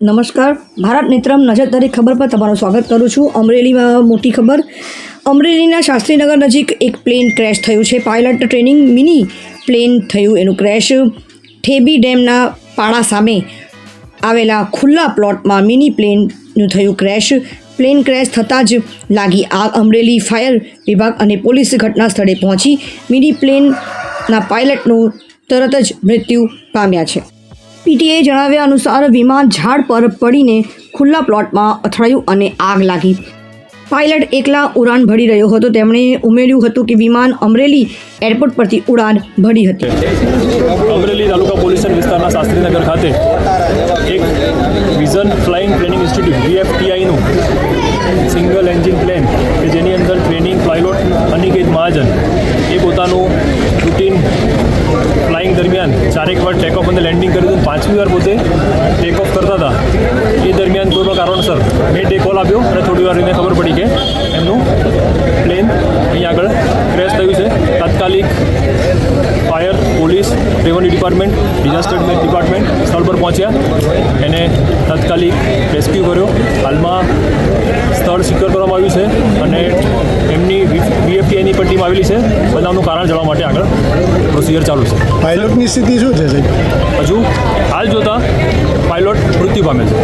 નમસ્કાર. ભારત નેત્રમ નજર તારીખ ખબર પર તમારું સ્વાગત કરું છું. અમરેલીમાં મોટી ખબર. અમરેલીના શાસ્ત્રીનગર નજીક એક પ્લેન ક્રેશ થયું છે. પાયલટ ટ્રેનિંગ મિની પ્લેન થયું. એનું ક્રેશ ઠેબી ડેમના પાળા સામે આવેલા ખુલ્લા પ્લોટમાં મિની પ્લેનનું થયું ક્રેશ. પ્લેન ક્રેશ થતાં જ લાગી આગ. અમરેલી ફાયર વિભાગ અને પોલીસ ઘટના સ્થળે પહોંચી. મિની પ્લેનના પાયલટનું તરત જ મૃત્યુ પામ્યા છે. પીટીએ જણાવ્યા અનુસાર વિમાન ઝાડ પર પડીને ખુલ્લા પ્લોટમાં અથડાયું અને આગ લાગી. પાયલટ એકલા ઉડાન ભરી રહ્યો હતો. તેમણે ઉમેર્યું હતું કે વિમાન અમરેલી એરપોર્ટ પરથી ઉડાન ભરી હતી. અમરેલી તાલુકા પોલીસ વિસ્તારના શાસ્ત્રીનગર ખાતે એક વિઝન ફ્લાઇંગ ટ્રેનિંગ ઇન્સ્ટિટ્યૂટ, વીએફટીઆઈનું સિંગલ એન્જિન પ્લેન કે જેની અંદર ટ્રેનિંગ પાયલોટ અનિકેત મહાજન એ પોતાનું રૂટીન ચારેક વાર ટેક ઓફ અને લેન્ડિંગ કર્યું હતું. પાંચમી વાર પોતે ટેક ઓફ કરતા હતા. એ દરમિયાન કોઈ પણ કારણસર મેં ટેક ઓલ આપ્યો અને થોડી વાર એને ખબર પડી કે એમનું પ્લેન અહીં આગળ ક્રેશ થયું છે. તાત્કાલિક fire police revenue department disaster department સ્થળ પર પહોંચ્યા. એને તાત્કાલિક રેસ્ક્યુ કર્યો. હાલમાં સ્થળ સિક્યોર કરવામાં આવ્યું છે અને એમની બીએફટીઆઈની ટીમ આવેલી છે. બનાવનું કારણ જાણવા માટે આગળ પ્રોસિજર ચાલુ છે. પાયલોટની સ્થિતિ શું છે સાહેબ? હજુ હાલ જોતા પાયલોટ મૃત્યુ પામે છે.